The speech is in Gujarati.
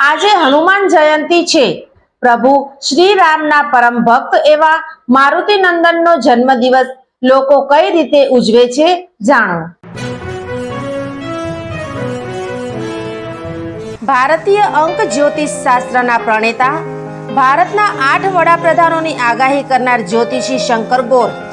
આજે હનુમાન જયંતી છે. પ્રભુ શ્રી રામના પરમ ભક્ત એવા મારુતિ નંદનનો જન્મદિવસ લોકો કઈ રીતે ઉજવે છે જાણો. ભારતીય અંક જ્યોતિષ શાસ્ત્રના પ્રણેતા, ભારતના આઠ વડાપ્રધાનોની આગાહી કરનાર જ્યોતિષી શંકર ગોર